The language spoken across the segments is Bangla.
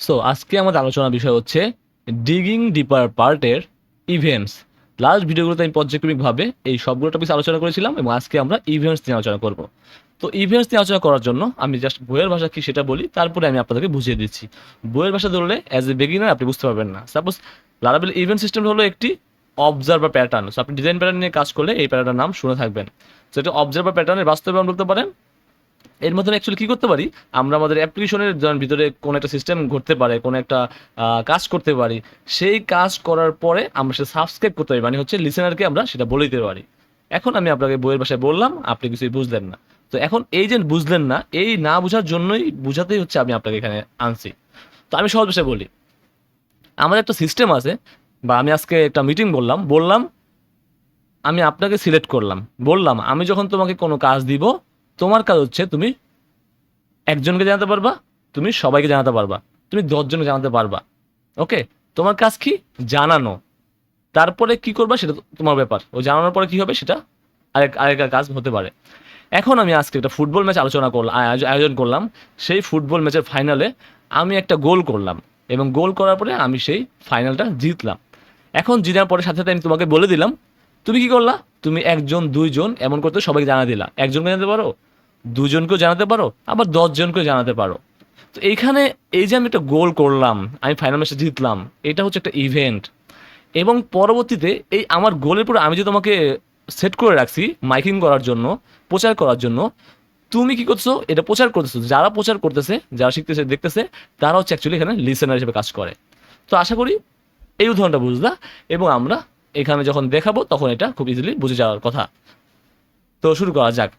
সো আজকে আমাদের আলোচনার বিষয় হচ্ছে ডিগিং ডিপার পার্টের ইভেন্টস লাস্ট ভিডিওগুলোতে আমি পর্যায়ক্রমিকভাবে এই সবগুলো টপিক আলোচনা করেছিলাম এবং আজকে আমরা ইভেন্টস নিয়ে আলোচনা করব। তো ইভেন্টস নিয়ে আলোচনা করার জন্য আমি জাস্ট বইয়ের ভাষা কি সেটা বলি, তারপরে আমি আপনাদেরকে বুঝিয়ে দিচ্ছি। বইয়ের ভাষা ধরলে অ্যাজ এ বিগিনার আপনি বুঝতে পারবেন না। সাপোজ লারাবেল ইভেন্ট সিস্টেম হলো একটি অবজার্ভার প্যাটার্ন সো আপনি ডিজাইন প্যাটার্ন নিয়ে কাজ করলে এই প্যাটার্নের নাম শুনে থাকবেন। সো এটা অবজার্ভার প্যাটার্নের বাস্তবায়ন বলতে পারেন এর মধ্যে অ্যাকচুয়ালি কী করতে পারি? আমরা আমাদের অ্যাপ্লিকেশনের ভিতরে কোনো একটা সিস্টেম ঘটতে পারে, কোনো একটা কাজ করতে পারি। সেই কাজ করার পরে আমরা সেটা সাবস্ক্রাইব করতে পারি। মানে হচ্ছে লিসেনারকে আমরা সেটা বলে দিতে পারি। এখন আমি আপনাকে বইয়ের ভাষায় বললাম, আপনি কিছুই বুঝলেন না। তো এখন এই যে বুঝলেন না, এই না বোঝার জন্যই বোঝাতেই হচ্ছে আমি আপনাকে এখানে আনছি। তো আমি সহজ ভাষায় বলি। আমাদের একটা সিস্টেম আছে, বা আমি আজকে একটা মিটিং বললাম বললাম, আমি আপনাকে সিলেক্ট করলাম। বললাম, আমি যখন তোমাকে কোনো কাজ দিব তোমার কাজ হচ্ছে তুমি একজনকে জানাতে পারবা, তুমি সবাইকে জানাতে পারবা, তুমি দশজনকে জানাতে পারবা। ওকে? তোমার কাজ কি? জানানো। তারপরে কি করবা সেটা তোমার ব্যাপার। ও জানানোর পরে কি হবে সেটা আরেক আরেকটা কাজ হতে পারে। এখন আমি আজকে একটা ফুটবল ম্যাচ আলোচনা করলাম আয়োজন করলাম। সেই ফুটবল ম্যাচের ফাইনালে আমি একটা গোল করলাম এবং গোল করার পরে আমি সেই ফাইনালটা জিতলাম। এখন জিতার পরে সাথে সাথে আমি তোমাকে বলে দিলাম, তুমি কি করলা? তুমি একজন, দুইজন এমন করতে সবাইকে জানা দিলা। একজনকে জানাতে পারো? দুজনকেও জানাতে পারো, আবার দশজনকেও জানাতে পারো। তো এইখানে এই যে আমি একটা গোল করলাম, আমি ফাইনাল ম্যাচে জিতলাম, এটা হচ্ছে একটা ইভেন্ট এবং পরবর্তীতে এই আমার গোলের পরে আমি যে তোমাকে সেট করে রাখছি মাইকিং করার জন্য, প্রচার করার জন্য, তুমি কি করছ? এটা প্রচার করতেছো। যারা প্রচার করতেছে, যারা শিখতেছে, দেখতেছে, তারা হচ্ছে অ্যাকচুয়ালি এখানে লিসেনার হিসেবে কাজ করে। তো আশা করি এই উদাহরণটা বুঝলা, এবং আমরা এখানে যখন দেখাবো, তখন এটা খুব ইজিলি বুঝে যাওয়ার কথা। তো শুরু করা যাক।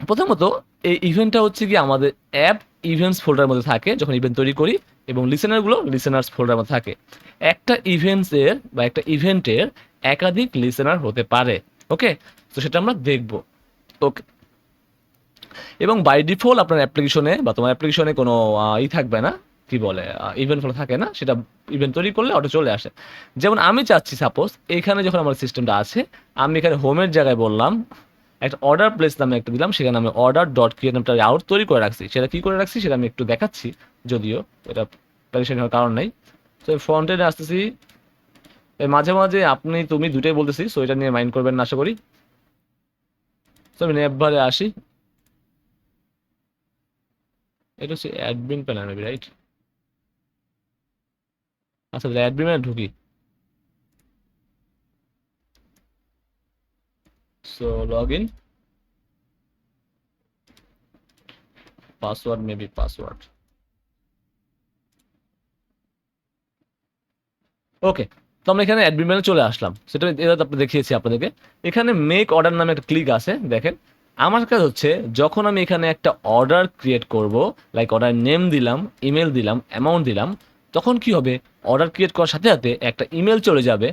প্রথমত, এই ইভেন্টটা হচ্ছে কি আমাদের অ্যাপ ইভেন্টস ফোল্ডারের মধ্যে থাকে, যখন ইভেন্ট তৈরি করি, এবং লিসেনারগুলো লিসেনার্স ফোল্ডারের মধ্যে থাকে। একটা ইভেন্টসের বা একটা ইভেন্টের একাধিক লিসেনার হতে পারে ওকে তো সেটা আমরা দেখব ওকে এবং বাই ডিফল্ট আপনার অ্যাপ্লিকেশনে বা তোমার অ্যাপ্লিকেশনে কোনো ই থাকবে না, কি বলে ইভেন্ট ফলো থাকে না, সেটা ইভেন্ট তৈরি করলে অটো চলে আসে। যেমন আমি চাচ্ছি সাপোজ এখানে যখন আমার সিস্টেমটা আছে, আমি এখানে হোমের জায়গায় বললাম একটা অর্ডার প্লেস নামে একটা দিলাম, সেখানে আমি অর্ডার ডট ক্রিয়েট নামটা আউট তৈরি করে রাখছি। সেটা কি করে রাখছি, সেটা আমি একটু দেখাচ্ছি, যদিও এটা প্যারেশন হওয়ার কারণ নেই। তো ফ্রন্ট আসতেছি। মাঝে মাঝে আপনি, তুমি দুটোই বলতেছি সো এটা নিয়ে মাইন্ড করবেন না, আশা করি। তো আমি নেববারে আসি। এটা হচ্ছে অ্যাডমিন প্যানেল রাইট আচ্ছা অ্যাডমিন ঢুকি। Log in password maybe password okay তো আমরা এখানে অ্যাডমিন চলে আসলাম। সেটা তো আপনি দেখিয়েছি আপনাদেরকে। এখানে মেক অর্ডার নামে একটা ক্লিক আছে, দেখেন। আমার কাজ হচ্ছে, যখন আমি এখানে একটা অর্ডার ক্রিয়েট করব লাইক অর্ডার নেম দিলাম ইমেল দিলাম অ্যামাউন্ট দিলাম, তখন কি হবে? অর্ডার ক্রিয়েট করার সাথে সাথে একটা ইমেল চলে যাবে।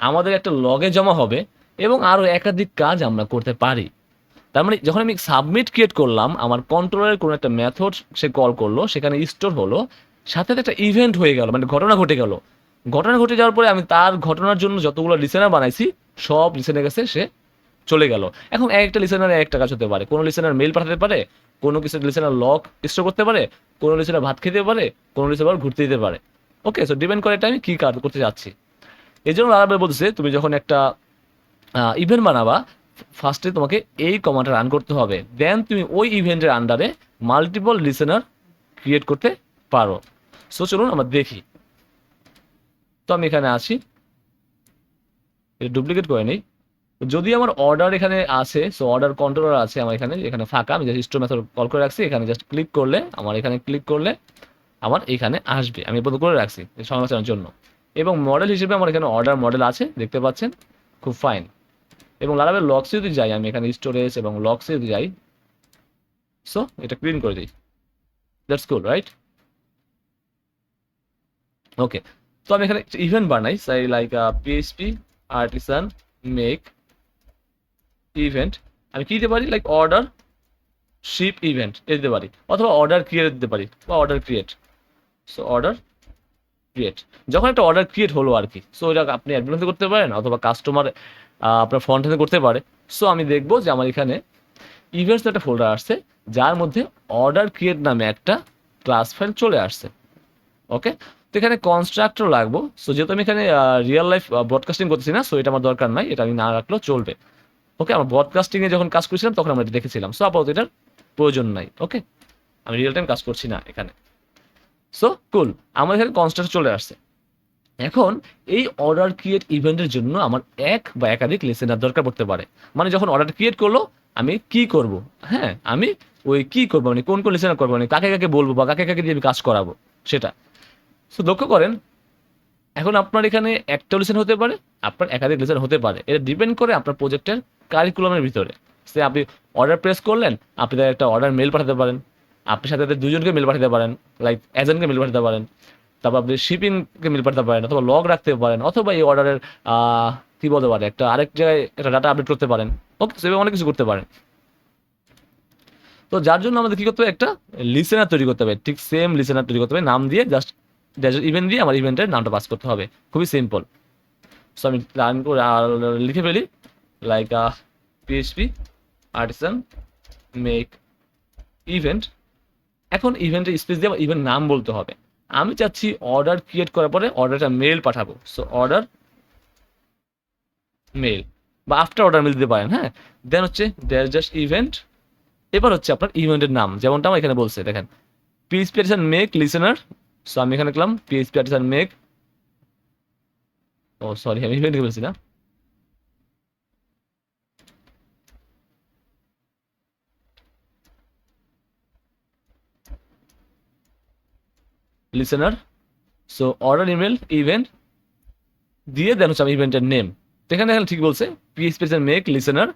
আমাদের একটা লগে জমা হবে। এবং আরও একাধিক কাজ আমরা করতে পারি। তার মানে যখন আমি সাবমিট ক্রিয়েট করলাম, আমার কন্ট্রোলের কোনো একটা মেথড সে কল করল, সেখানে স্টোর হলো, সাথে একটা ইভেন্ট হয়ে গেল মানে ঘটনা ঘটে গেল। ঘটনা ঘটে যাওয়ার পরে আমি তার ঘটনার জন্য যতগুলো লিসেনার বানাইছি, সব লিসেনের কাছে সে চলে গেল। এখন এক একটা লিসেনার একটা কাজ হতে পারে। কোনো লিসেনার মেল পাঠাতে পারে, কোনো কিছু লিসেনার লক স্টোর করতে পারে, কোনো লিসেনার ভাত খেতে পারে, কোনো লিসেনার ঘুরতে দিতে পারে। ওকে সো ডিপেন্ড করে এটা আমি কী কাজ করতে যাচ্ছি। এই জন্য লারাবে বলতেছে, তুমি যখন একটা ইভেন্ট বানাবা ফার্স্টে তোমাকে এই কমান্ডটা রান করতে হবে। দেন তুমি ওই ইভেন্টের আন্ডারে মাল্টিপল লিসেনার ক্রিয়েট করতে পারো। সো চলুন আমরা দেখি। তো আমি এখানে আছি। ডুপ্লিকেট করে নিই। যদি আমার অর্ডার এখানে আছে সো অর্ডার কন্ট্রোলার আছে আমার এখানে এখানে ফাঁকা, আমি জাস্ট স্টোর মেথড কল করে রাখছি, এখানে জাস্ট ক্লিক করলে, আমার এখানে ক্লিক করলে আমার এখানে আসবে। আমি বন্ধ করে রাখছি সংরচনার জন্য। এবং মডেল হিসেবে আমার এখানে অর্ডার মডেল আছে, দেখতে পাচ্ছেন? খুব ফাইন এবং লারাবের লক্সে যদি যাই, আমি এখানে স্টোরেজ এবং লক্সে যদি যাই সো এটা ক্লিন করে দিই। দ্যাটস কুল রাইট ওকে তো আমি এখানে ইভেন্ট বানাই সাই like PHP artisan make event আমি কি দিতে পারি? লাইক অর্ডার শিপ ইভেন্ট এ দিতে পারি। অথবা অর্ডার ক্রিয়েট দিতে পারি, বা order create so order create যখন একটা অর্ডার ক্রিয়েট হলো আর কি সো এটা আপনি অ্যাডভান্সে করতে পারেন অথবা কাস্টমার আপনার ফ্রন্ট এন্ডে করতে পারে। সো আমি দেখব যে আমার এখানে ইভেন্টস একটা ফোল্ডার আসছে, যার মধ্যে অর্ডার ক্রিয়েট নামে একটা ক্লাস ফাইল চলে আসছে। ওকে তো এখানে কনস্ট্রাক্টর লাগবো সো যেহেতু আমি এখানে রিয়েল লাইফ ব্রডকাস্টিং করতেছি না সো এটা আমার দরকার নাই, এটা আমি না রাখলেও চলবে। ওকে আমার ব্রডকাস্টিংয়ে যখন কাজ করছিলাম, তখন আমরা এটা দেখেছিলাম। সো আপাতত এটার প্রয়োজন নাই। ওকে আমি রিয়েল টাইম কাজ করছি না এখানে। সো কুল আমার এখানে কনস্ট্রাক্ট চলে আসছে। এখন এই অর্ডার ক্রিয়েট ইভেন্টের জন্য আমার এক বা একাধিক লিসেনার দরকার পড়তে পারে। মানে যখন অর্ডার ক্রিয়েট করল, আমি কি করব? হ্যাঁ আমি ওই কি করব? মানে কোন কোন লিসেনার করব? মানে কাকে কাকে বলব বা কাকে কাকে দিয়ে আমি কাজ করাবো? সেটা। সো লক্ষ্য করেন, এখন আপনার এখানে একটা লিসেন হতে পারে, আপনার একাধিক লিসেন হতে পারে। এটা ডিপেন্ড করে আপনার প্রজেক্টের কারিকুলামের ভিতরে। সে আপনি অর্ডার প্রেস করলেন, আপনি তাদের একটা অর্ডার মেল পাঠাতে পারেন। আপনি সাথে সাথে দুজনকে মেল পাঠাতে পারেন লাইক এজেন্টকে মেল পাঠাতে পারেন, তারপর আপনি শিপিংকে মেল পাঠাতে পারেন অথবা লগ রাখতে পারেন অথবা এই অর্ডারের কি বলতে পারে, একটা আরেক জায়গায় একটা ডাটা আপডেট করতে পারেন। ওকে সেভাবে অনেক কিছু করতে পারেন। তো যার জন্য আমাদের কি করতে হবে? একটা লিসেনার তৈরি করতে হবে। ঠিক সেম লিসেনার তৈরি করতে হবে। নাম দিয়ে জাস্ট ইভেন্ট দিয়ে আমার ইভেন্টের নামটা পাস করতে হবে। খুবই সিম্পল সো আমি রান লিখে ফেলি like PHP artisan make event এখন ইভেন্টের স্পেস দিয়ে ইভেন্ট নাম বলতে হবে। আমি চাচ্ছি অর্ডার ক্রিয়েট করার পরে অর্ডারটা মেল পাঠাবো। সো অর্ডার মেল বা আফটার অর্ডার মেল দিতে পারেন হ্যাঁ? দেন হচ্ছে ড্যাশ জাস্ট ইভেন্ট এবার হচ্ছে আপনার ইভেন্টের নাম, যেমনটা আমার এখানে বলছে, দেখেন। PHP artisan make listener so আমি এখানে লিখলাম PHP artisan make oh sorry আমি ইভেন্ট বলছি না। Listener so order email event দিয়ে দেন হচ্ছে আমি ইভেন্টের নেম এখানে এখানে ঠিক বলছে পিএইচপি মেক লিসেনার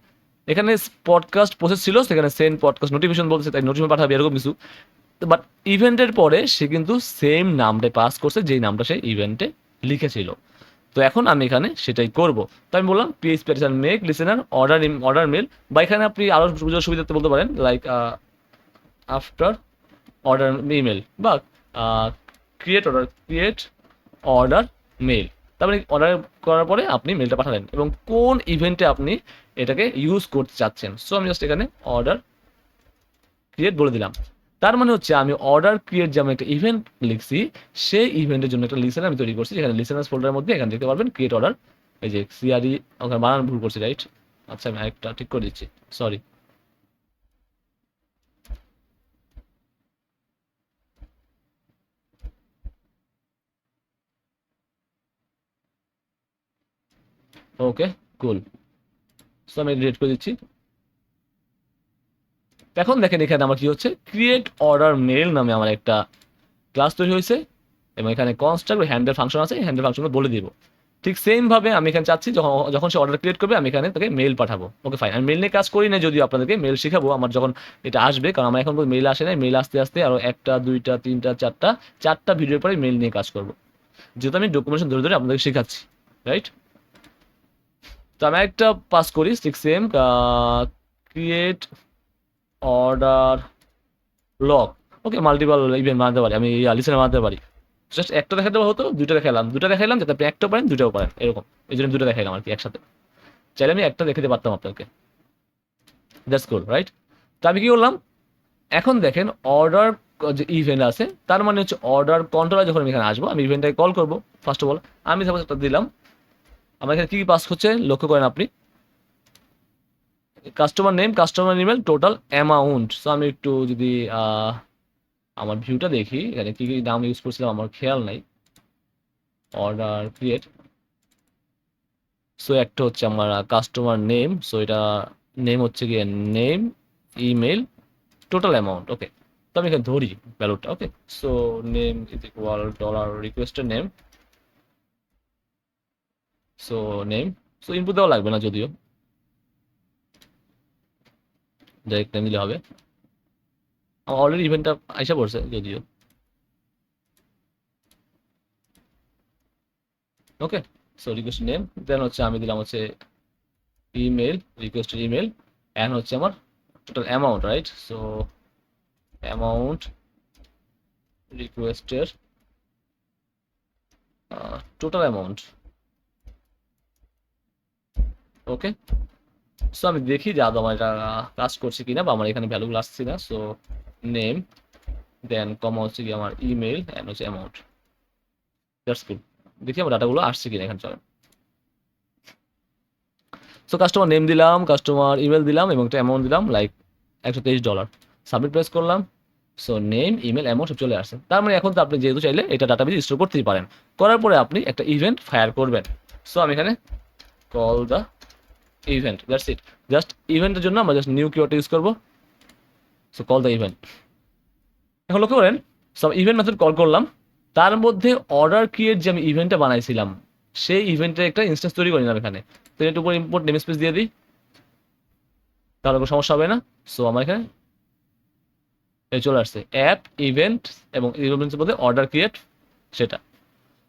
এখানে পডকাস্ট প্রসেস ছিল, সেখানে সেন্ড পডকাস্ট নোটিফিকেশন বলছে, তাই নোটিফিকেশন পাঠাবে, এরকম কিছু। বাট ইভেন্টের পরে সে কিন্তু সেম নামটা পাস করছে, যেই নামটা সে ইভেন্টে লিখেছিল। তো এখন আমি এখানে সেটাই করব। তো আমি বললাম PHP make listener order order mail বা এখানে আপনি আরও সুবিধা সুবিধাতে বলতে পারেন লাইক আফটার অর্ডার ইমেল বা create order create order mail তারপরে অর্ডার করার পরে আপনি মেলটা পাঠালেন এবং কোন ইভেন্টে আপনি এটাকে ইউজ করতে চাচ্ছেন। সো আমি জাস্ট এখানে অর্ডার ক্রিয়েট বলে দিলাম। তার মানে হচ্ছে আমি অর্ডার ক্রিয়েট যে আমি একটা ইভেন্ট লিখছি, সেই ইভেন্টের জন্য একটা লিসেনার আমি তৈরি করছি, যেখানে লিসেনার্স ফোল্ডারের মধ্যে এখানে দেখতে পারবেন ক্রিয়েট অর্ডার এই যে সিআরই ওখানে বানান ভুল করছি রাইট আচ্ছা আমি আরেকটা ঠিক করে দিচ্ছি। সরি ওকে কুল সো আমি ডিলিট করে দিচ্ছি। এখন দেখেন এখানে আমার কি হচ্ছে? ক্রিয়েট অর্ডার মেল নামে আমার একটা ক্লাস তৈরি হয়েছে এবং এখানে কনস্ট্রাক্ট হ্যান্ডেল ফাংশন আছে হ্যান্ডেল ফাংশন বলে দিব। ঠিক সেম ভাবে আমি এখানে চাচ্ছি যখন যখন সে অর্ডার ক্রিয়েট করবে, আমি এখানে তাকে মেল পাঠাবো। ওকে ফাইন আমি মেল নিয়ে কাজ করি না, যদিও আপনাদেরকে মেল শেখাবো, আমার যখন এটা আসবে, কারণ আমার এখন মেল আসে না মেল আসতে আসতে আরও একটা, দুইটা, তিনটা, চারটা চারটা ভিডিওর পরে মেল নিয়ে কাজ করব। যেহেতু আমি ডকুমেন্টেশন ধরে ধরে আপনাদেরকে শেখাচ্ছি রাইট তো আমি একটা পাস করি, ঠিক same create order log okay multiple event বানাতে পারি, আমি লিসেনে বানাতে পারি। জাস্ট একটা দেখাতে হতো দুটো দেখালাম দুটো দেখাইলাম যাতে আপনি একটা পারেন দুটাও পারেন এরকম। এই জন্য দুটো দেখাইলাম আর কি, একসাথে। চাইলে আমি একটা দেখাতে পারতাম আপনাকে। দ্যাটস গুড রাইট তো আমি কি করলাম, এখন দেখেন অর্ডার যে ইভেন্ট আছে, তার মানে হচ্ছে অর্ডার কন্ট্রোলার যখন আমি এখানে আসব, আমি ইভেন্টটাকে কল করব ফার্স্ট অফ অল আমি সাপোজ একটা দিলাম আমার এখানে কী কী পাস হচ্ছে? লক্ষ্য করেন আপনি। Customer name customer email total amount so আমি একটু যদি আমার ভিউটা দেখি, এখানে কী কী নাম ইউজ করছিলাম আমার খেয়াল নাই। অর্ডার ক্রিয়েট সো একটা হচ্ছে আমার কাস্টমার নেম সো এটা নেম হচ্ছে গিয়ে name email total amount okay তো আমি এখানে ধরি ভ্যালুটা okay so name is equal dollar রিকোয়েস্টের name so name so input দেওয়া লাগবে না যদিও। ডাইরেক্ট নেম দিলে হবে। আমার অলরেডি ইভেন্টটা আইসা পড়ছে যদিও। Okay so request name then হচ্ছে আমি দিলাম হচ্ছে ইমেল রিকোয়েস্ট ইমেল অ্যান্ড হচ্ছে আমার total amount right so amount রিকোয়েস্টের total amount okay so আমি দেখি যে আদৌ আমার এটা কাজ করছে কিনা বা আমার এখানে ভ্যালুগুলো আসছে না সো নেম দেন কমা হচ্ছে কি আমার ইমেল অ্যান্ড হচ্ছে অ্যামাউন্ট দেখি আমার ডাটাগুলো আসছে কিনা এখানে, চলেন। সো কাস্টমার নেম দিলাম কাস্টমার ইমেল দিলাম এবং একটা অ্যামাউন্ট দিলাম লাইক একশো তেইশ ডলার সাবমিট প্রেস করলাম। সো নেম ইমেল অ্যামাউন্ট সব চলে আসছে। তার মানে এখন তো আপনি যেহেতু চাইলে এটা ডাটাবেজ স্টোর করতেই পারেন। করার পরে আপনি একটা ইভেন্ট ফায়ার করবেন। সো আমি এখানে call the event that's it just ইভেন্টের জন্য আমরা জাস্ট নিউ কিওয়ার্ড ইউজ করব। সো কল দ্য ইভেন্ট এখন লক্ষ্য করেন, সব ইভেন্ট মেথড কল করলাম। তার মধ্যে অর্ডার ক্রিয়েট যে আমি ইভেন্টটা বানাইছিলাম, সেই ইভেন্টের একটা ইনস্টেন্স তৈরি করে নিলাম এখানে। তো এটার উপর ইম্পোর্ট নেম স্পেস দিয়ে দিই। তাহলে কোনো সমস্যা হবে না। সো আমার এখানে চলে আসছে। অ্যাপ ইভেন্ট এবং ইভেন্টের মধ্যে অর্ডার ক্রিয়েট সেটা।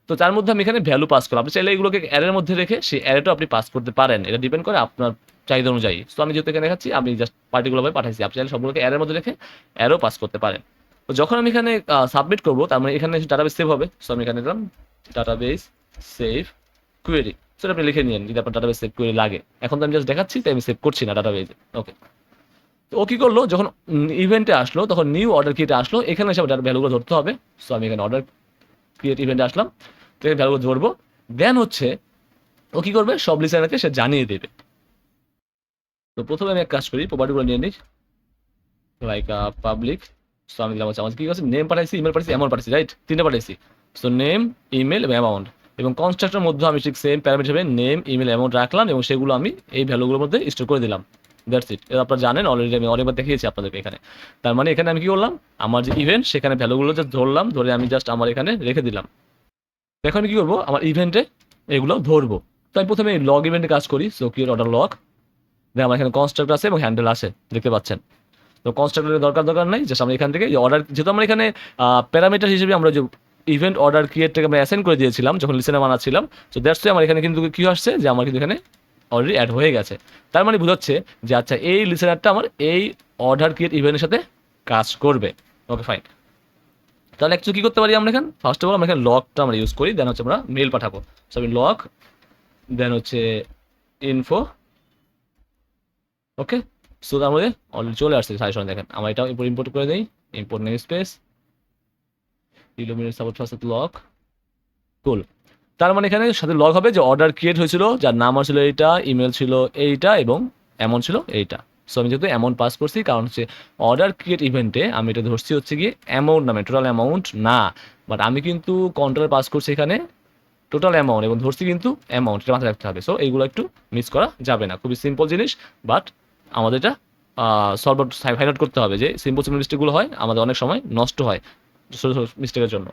তো তার মধ্যে আমি এখানে ভ্যালু পাস করলাম। আপনি চাইলে এগুলোকে অ্যারের মধ্যে রেখে সেই অ্যারেটাও আপনি পাস করতে পারেন। এটা ডিপেন্ড করে আপনার চাহিদা অনুযায়ী। তো আমি যেহেতু এখানে দেখাচ্ছি, আমি জাস্ট পার্টিকুলারভাবে পাঠাইছি। আপনি চাইলে সবগুলোকে অ্যারের মধ্যে রেখে অ্যারও পাস করতে পারেন। তো যখন আমি এখানে সাবমিট করব, তার মানে এখানে ডাটাবেস সেভ হবে। সো আমি এখানে দিলাম ডাটাবেস সেভ কোয়েরি সেটা আপনি লিখে নিন যদি আপনার ডাটাবেস সেভ কোয়েরি লাগে। এখন তো আমি জাস্ট দেখাচ্ছি, তাই আমি সেভ করছি না ডাটাবেসে ওকে তো ও কী করল, যখন ইভেন্টে আসলো, তখন নিউ অর্ডার ক্রিয়েটে আসলো, এখানে ডাটা ভ্যালুগুলো ধরতে হবে। সো আমি এখানে অর্ডার ক্রিয়েট ইভেন্টে আসলাম। এখানে ভ্যালুগুলো ধরবো। দেন হচ্ছে, ও কী করবে? সব লিসানারকে সে জানিয়ে দেবে। তো প্রথমে আমি এক কাজ করি প্রপার্টিগুলো নিয়ে নিই। লাইক পাবলিক সো আমি দিলাম আমার কি আছে? নেম পাঠাইছি ইমেল পাঠাইছি অ্যামাউন্ট পাঠাইছি রাইট তিনটা পাঠাইছি। সো নেম ইমেল এবং অ্যামাউন্ট এবং কনস্ট্রাক্টের মধ্যে আমি ঠিক সেম প্যারামিটার হিসেবে নেম ইমেল অ্যামাউন্ট রাখলাম এবং সেগুলো আমি এই ভ্যালুগুলোর মধ্যে স্টোর করে দিলাম। দ্যাটস ইট এটা আপনারা জানেন অলরেডি আমি অনেকবার দেখিয়েছি আপনাদেরকে এখানে। তার মানে এখানে আমি কি করলাম? আমার যে ইভেন্ট সেখানে ভ্যালুগুলো জাস্ট ধরলাম, ধরে আমি জাস্ট আমার এখানে রেখে দিলাম। এখন কি করব? আমার ইভেন্টে এগুলো ধরবো। তো আমি প্রথমে লগ ইভেন্টে কাজ করি সো কি অর্ডার লগ দেখ আমার এখানে কনস্ট্রাক্ট আছে এবং হ্যান্ডেল আছে, দেখতে পাচ্ছেন। তো কনস্ট্রাক্টরের দরকার দরকার নাই জাস্ট আমরা এখান থেকে অর্ডার যেহেতু আমরা এখানে প্যারামিটার হিসেবে আমরা যে ইভেন্ট অর্ডার ক্রিয়েটটাকে আমরা অ্যাসেন্ড করে দিয়েছিলাম, যখন লিসেনে বানাচ্ছিলাম সো দ্যাটস আমার এখানে কিন্তু কি আসছে, যে আমার কিন্তু এখানে অলরেডি অ্যাড হয়ে গেছে। তার মানে বোঝাচ্ছে যে আচ্ছা এই লিসেনারটা আমার এই অর্ডার ক্রিয়েট ইভেন্টের সাথে কাজ করবে। ওকে ফাইন তাহলে অ্যাকচুয়ালি কী করতে পারি আমরা এখানে? ফার্স্ট অফ অল আমরা এখানে লকটা আমরা ইউজ করি দেন হচ্ছে আমরা মেল পাঠাবো। সো আমি লক দেন হচ্ছে ইনফো ওকে সো মধ্যে অলরেডি চলে আসছে সাজেশন দেখেন, আমরা এটা ইম্পোর্ট ইম্পোর্ট করে দিই import namespace illuminate support first log cool তার মানে এখানে সাথে লগ হবে যে অর্ডার ক্রিয়েট হয়েছিল, যার নাম ছিল এইটা ইমেল ছিল এইটা এবং অ্যামাউন্ট ছিল এইটা। সো আমি যেহেতু অ্যামাউন্ট পাস করছি, কারণ হচ্ছে অর্ডার ক্রিয়েট ইভেন্টে আমি এটা ধরছি হচ্ছে গিয়ে অ্যামাউন্ট নামে টোটাল অ্যামাউন্ট না। বাট আমি কিন্তু কন্ট্রোল পাস করছি এখানে টোটাল অ্যামাউন্ট এবং ধরছি কিন্তু অ্যামাউন্ট এটা মাথায় রাখতে হবে। সো এইগুলো একটু মিস করা যাবে না। খুবই সিম্পল জিনিস বাট আমাদের এটা সলভ ফাইন্ড আউট করতে হবে যে সিম্পল সিম্পল মিস্টেকগুলো হয়, আমাদের অনেক সময় নষ্ট হয়। ছোটো ছোটো মিস্টেকের জন্য।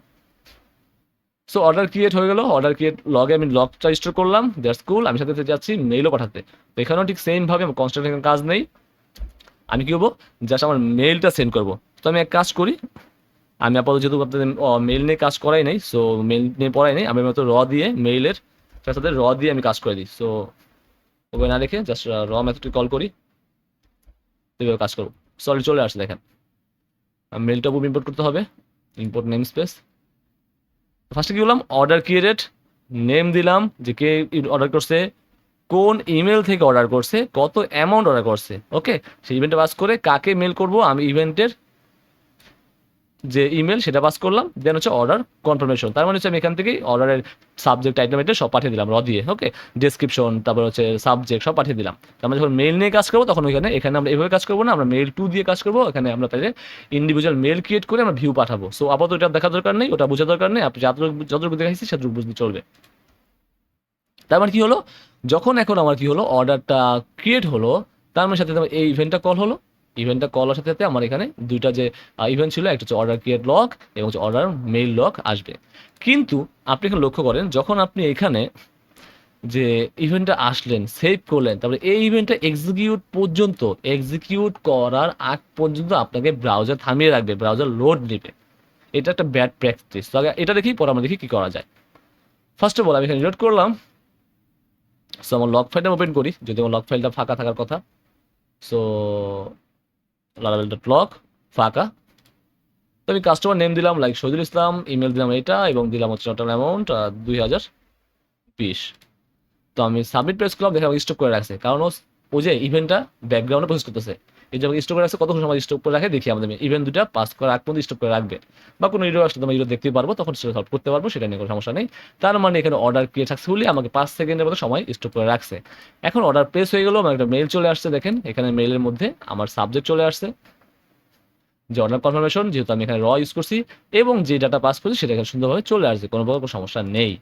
সো অর্ডার ক্রিয়েট হয়ে গেল। অর্ডার ক্রিয়েট লগে আমি লগটা স্টোর করলাম। দ্যাটস কুল আমি সাথে যাচ্ছি মেইলও পাঠাতে। তো এখানেও ঠিক সেমভাবে আমার কনস্ট্রাকশন কাজ নেই। আমি কি করব? জাস্ট আমার মেইলটা সেন্ড করব। তো আমি এক কাজ করি, আমি আপাতত যেহেতু আপনাদের মেইল নিয়ে কাজ করাই নাই সো মেল নিয়ে পড়াই নাই, আমি মতো র দিয়ে মেইলের সাথে র দিয়ে আমি কাজ করে দিই। সো ওকে না রেখে জাস্ট র মেথডটি কল করি এভাবে কাজ করব। সরি চলে আসছে, দেখেন। মেলটা ইম্পোর্ট করতে হবে ইম্পোর্ট নেম স্পেস ফার্স্টে কি বললাম অর্ডার ক্রিয়েটেড নেম দিলাম, যে কে অর্ডার করছে কোন ইমেল থেকে অর্ডার করছে, কত অ্যামাউন্ট অর্ডার করছে ওকে সেই ইভেন্টটা পাস করে কাকে মেল করব, আমি ইভেন্টের যে ইমেল সেটা পাস করলাম দেন হচ্ছে অর্ডার কনফার্মেশন তার মানে হচ্ছে আমি এখান থেকেই অর্ডারের সাবজেক্ট আইটেম এটা সব পাঠিয়ে দিলাম র দিয়ে ওকে ডেসক্রিপশন তারপর হচ্ছে সাবজেক্ট সব পাঠিয়ে দিলাম। আমরা যখন মেল নিয়ে কাজ করব, তখন ওইখানে, এখানে আমরা এভাবে কাজ করব না, আমরা মেল টু দিয়ে কাজ করব, এখানে আমরা তাহলে ইন্ডিভিজুয়াল মেল ক্রিয়েট করে আমরা ভিউ পাঠাবো। সো আপাতত এটা দেখা দরকার নেই, ওটা বোঝা দরকার নেই, আপনি যতটুকু যতটুকু দেখাইছি সেটুকু বুঝতে চলবে। তার মানে কি হলো? যখন এখন আমার কি হলো? অর্ডারটা ক্রিয়েট হলো, তার মানে সাথে এই ইভেন্টটা কল হলো। ইভেন্টটা কলার সাথে সাথে আমার এখানে দুইটা যে ইভেন্ট ছিল, একটা হচ্ছে অর্ডার ক্রিয়েট লক এবং হচ্ছে অর্ডার মেইল লক আসবে। কিন্তু আপনি এখানে লক্ষ্য করেন, যখন আপনি এখানে যে ইভেন্টটা আসলেন সেভ করলেন, তারপরে এই ইভেন্টটা এক্সিকিউট পর্যন্ত এক্সিকিউট করার আগ পর্যন্ত আপনাকে ব্রাউজার থামিয়ে রাখবে ব্রাউজার লোড নেবে। এটা একটা ব্যাড প্র্যাকটিস এটা দেখি পরে আমরা দেখি কী করা যায়। ফার্স্ট অফ অল আমি এখানে লোড করলাম। সো আমার লক ফাইলটা ওপেন করি। যদি আমার লক ফাইলটা ফাঁকা থাকার কথা। সো লারাবেল ডট ফাঁকা। তো আমি কাস্টমার নেম দিলাম লাইক শহীদুল ইসলাম ইমেল দিলাম এটা, এবং দিলাম হচ্ছে টোটাল অ্যামাউন্ট দুই হাজার বিশ। তো আমি সাবমিট প্রেস করলাম দেখে আমাকে স্টপ করে রাখছে। কারণ ও যে ইভেন্টটা ব্যাকগ্রাউন্ডে প্রসেস করতেছে। এই যে স্টপ করে রাখছে, কতক্ষণ সময় স্টপ করে রাখে, দেখি আমাদের ইভেন্ট দুটা পাস করার আগ পর্যন্ত স্টপ করে রাখবে। বা কোনো ইরো আসলে তোমরা ইরো দেখতে পারব, তখন সেটা সলভ করতে পারব, সেটা নিয়ে কোনো সমস্যা নেই। তার মানে এখানে অর্ডার ক্রিয়েট সাকসেসফুলি আমাকে পাঁচ সেকেন্ডের মতো সময় স্টপ করে রাখছে। এখন অর্ডার প্লেস হয়ে গেলো, আমার একটা মেল চলে আসছে, দেখেন, এখানে মেলের মধ্যে আমার সাবজেক্ট চলে আসছে। যে অর্ডার কনফার্মেশন যেহেতু আমি এখানে র ইউজ করছি, এবং যে ডাটা পাস করছি, সেটা এখানে সুন্দরভাবে চলে আসছে, কোনো প্রকার সমস্যা নেই।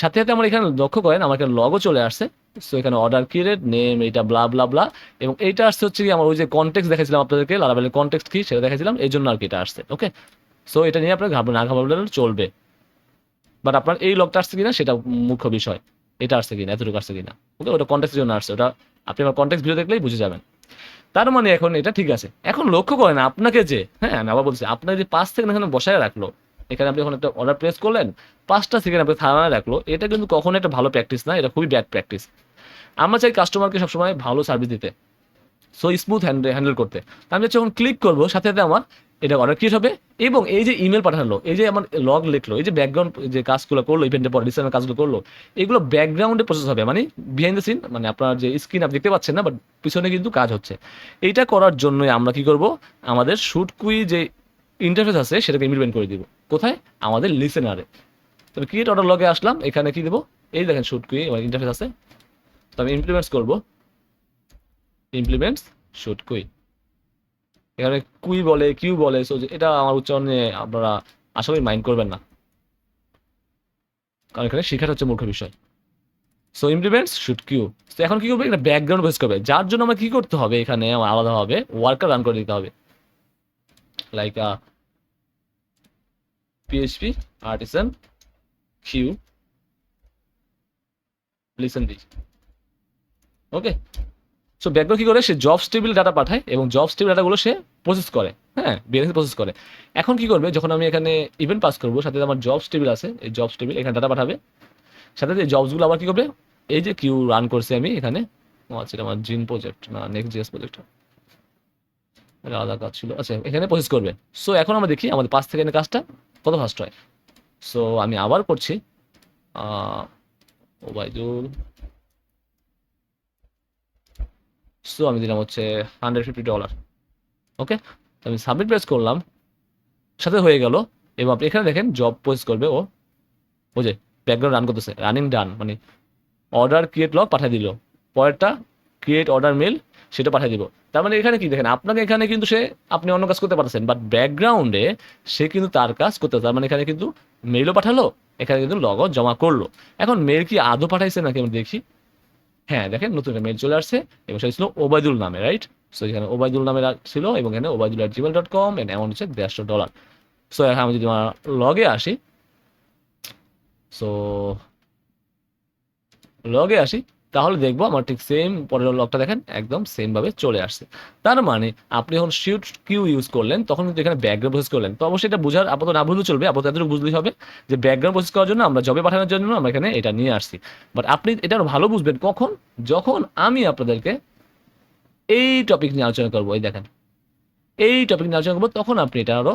সাথে সাথে আমার এখানে লক্ষ্য করেন, আমার এখানে লগও চলে আসছে। সো এখানে অর্ডার ক্রিয়েট নেম এটা ব্লা ব্লা ব্লা এবং এইটা আসছে হচ্ছে কি আমার ওই যে কন্টেক্ট দেখাছিলাম আপনাদেরকে লারাবেলের কন্টেক্ট কি সেটা দেখাছিলাম এই জন্য আর কি এটা আসছে ওকে সো এটা নিয়ে আপনার ঘাবড়ে না ঘাবড়ে চলবে। বাট আপনার এই লগটা আসছে কিনা সেটা মুখ্য বিষয়, এটা আসছে কিনা, এতটুকু আসছে কিনা ওকে ওটা কন্টেক্টের জন্য আসছে, ওটা আপনি আমার কন্টেক্ট ভিডিও দেখলেই বুঝে যাবেন। তার মানে এখন এটা ঠিক আছে। এখন লক্ষ্য করেন আপনাকে যে হ্যাঁ আমি আবার বলছি, আপনার যে পাঁচ সেকেন্ড এখানে বসায় রাখল এখানে আপনি যখন একটা অর্ডার প্লেস করলেন, পাঁচটা সেকেন্ড আপনি থামায় রাখল, এটা কিন্তু কখনো একটা ভালো প্র্যাকটিস না, এটা খুবই ব্যাড প্র্যাকটিস আমরা চাই কাস্টমারকে সবসময় ভালো সার্ভিস দিতে সো স্মুথ হ্যান্ডেল করতে। তা আমি যখন ক্লিক করব, সাথে সাথে আমার এটা অর্ডার ক্রিয়েট হবে, এবং এই যে ইমেল পাঠালো এই যে আমার লগ লিখলো, এই যে ব্যাকগ্রাউন্ড যে কাজগুলো করল ইভেন্টের পর ডিসেম্বর কাজগুলো করল, এগুলো ব্যাকগ্রাউন্ডে প্রসেস হবে মানে বিহাইন্ড দ্য সিন মানে আপনার যে স্ক্রিন আপনি দেখতে পাচ্ছেন না বাট পিছনে কিন্তু কাজ হচ্ছে। এইটা করার জন্যই আমরা কি করব, আমাদের শুট কুই যে ইন্টারফেস আছে, সেটাকে ইমপ্লিমেন্ট করে দিব। কোথায়? আমাদের লিসেনারে তো ক্রিয়েট অর্ডার লগে আসলাম, এখানে কি দেবো? এই দেখেন শুট কুই ইন্টারফেস আছে। তো আমি ইমপ্লিমেন্টস করব। ইমপ্লিমেন্টস শুট কুই এখানে কুই বলে কিউ বলে সো এটা আমার উচ্চারণে আপনারা করি মাইন্ড করবেন না। কারণ এখানে শেখাটা হচ্ছে মূর্খ বিষয়। সো ইমপ্লিমেন্টস শুট কিউ তো এখন কি করবে? এটা ব্যাকগ্রাউন্ড ভয়েস করবে। যার জন্য আমার কি করতে হবে? এখানে আমার আলাদাভাবে ওয়ার্কার রান করে দিতে হবে। Like PHP artisan queue listen the okay so background কি করে? সে জবস টেবিল ডাটা পাঠায় এবং জবস টেবিল ডাটাগুলো সে প্রসেস করে। হ্যাঁ বিএনএস প্রসেস করে। এখন কি করবে? যখন আমি এখানে ইভেন্ট পাস করব, সাথে আমার জবস টেবিল আছে, এই জবস টেবিল এখানে ডাটা পাঠাবে। সাথে এই জবসগুলো আবার কি করবে? এই যে কিউ রান করছে আমি এখানে। ও আচ্ছা আমার জিন প্রজেক্ট না নেক্সট জিএস প্রজেক্ট আলাদা কাজ ছিল। আচ্ছা এখানে প্রসেস করবে। সো এখন আমরা দেখি আমাদের পাঁচ সেকেন্ডের কাজটা কত ফাস্ট হয়। সো আমি আবার করছি। ওবায়দুল। সো আমি দিলাম হচ্ছে হান্ড্রেড ফিফটি ডলার ওকে আমি সাবমিট প্রেস করলাম। সাথে হয়ে গেল। এবং আপনি এখানে দেখেন জব পোস্ট করবে ও। বুঝে ব্যাকগ্রাউন্ড রান করতেছে। রানিং ডান মানে অর্ডার ক্রিয়েট লগ পাঠিয়ে দিল। পরেরটা ক্রিয়েট অর্ডার মেল সেটা পাঠিয়ে দিব। তার মানে এখানে কি দেখেন, আপনাকে এখানে কিন্তু সে, আপনি অন্য কাজ করতে পারছেন বাট ব্যাকগ্রাউন্ডে সে কিন্তু তার কাজ করতে, তার মানে এখানে কিন্তু মেলও পাঠালো, এখানে কিন্তু লগও জমা করল। এখন মেল কি আদৌ পাঠাইছে নাকি আমরা দেখি? হ্যাঁ দেখেন নতুন একটা মেল চলে আসছে, এবং সেটা ছিল ওবায়দুল নামে রাইট সো এখানে ওবায়দুল নামে ছিল, এবং এখানে Obaidul at Gmail dot com and amount হচ্ছে দেড়শো ডলার সো এখন আমি যদি আমার লগে আসি সো লগে আসি তাহলে দেখব আমার ঠিক সেম পরের লগটা দেখেন, একদম সেম ভাবে চলে আসছে। তার মানে আপনি যখন শিউট কিউ ইউজ করলেন, তখন কিন্তু এখানে ব্যাকগ্রাউন্ড প্রসেস করলেন। তো অবশ্যই এটা বোঝার, আপাতত না বুঝলে চলবে, আপাতত এতটুকু বুঝলেই হবে যে ব্যাকগ্রাউন্ড প্রসেস করার জন্য আমরা জবে পাঠানোর জন্য আমরা এখানে এটা নিয়ে আসছি। বাট আপনি এটা ভালো বুঝবেন কখন? যখন আমি আপনাদেরকে এই টপিক নিয়ে আলোচনা করব, এই দেখেন, এই টপিক নিয়ে আলোচনা করব, তখন আপনি এটা আরও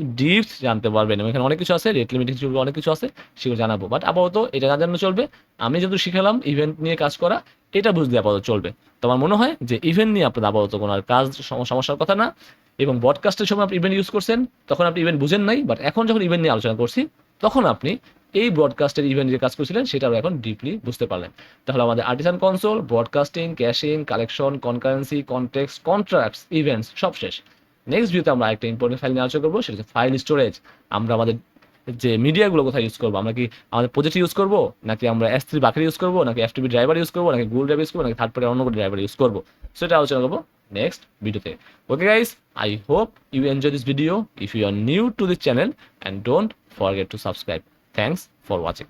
ডিপস জানতে পারবেন। এবং এখানে অনেক কিছু আছে, রেট লিমিটিং চলবে, অনেক কিছু আছে, সেগুলো জানাব। বাট আপাতত এটা না জানানো চলবে। আমি যেহেতু শিখালাম, ইভেন্ট নিয়ে কাজ করা, এটা বুঝতে আপাতত চলবে। তো আমার মনে হয় যে ইভেন্ট নিয়ে আপনার আপাতত কোনো আর কাজ সমস্যার কথা না। এবং বডকাস্টের সময় আপনি ইভেন্ট ইউজ করছেন, তখন আপনি ইভেন্ট বুঝেন নাই বাট এখন যখন ইভেন্ট নিয়ে আলোচনা করছি, তখন আপনি এই ব্রডকাস্টের ইভেন্ট যে কাজ করছিলেন, সেটাও এখন ডিপলি বুঝতে পারলেন। তাহলে আমাদের artisan console broadcasting caching collection concurrency context contracts events সব শেষ। নেক্সট ভিডিওতে আমরা একটা ইম্পর্টেন্ট ফাইল নিয়ে আলোচনা করব, সেটা হচ্ছে ফাইল স্টোরেজ আমরা আমাদের যে মিডিয়াগুলো কোথায় ইউজ করব, আমরা কি আমাদের প্রজেক্ট ইউজ করব, নাকি আমরা এস থ্রি বাকের ইউজ করব, নাকি এফ টিভি ড্রাইভার ইউজ করব, নাকি গুগল ড্রাইভার ইউজ করব, নাকি থার্ড পার্টি অন্য কোনো ড্রাইভার ইউজ করব? সেটা আলোচনা করব নেক্সট ভিডিওতে okay guys I hope you enjoy this video if you are new to this channel and don't forget to subscribe thanks for watching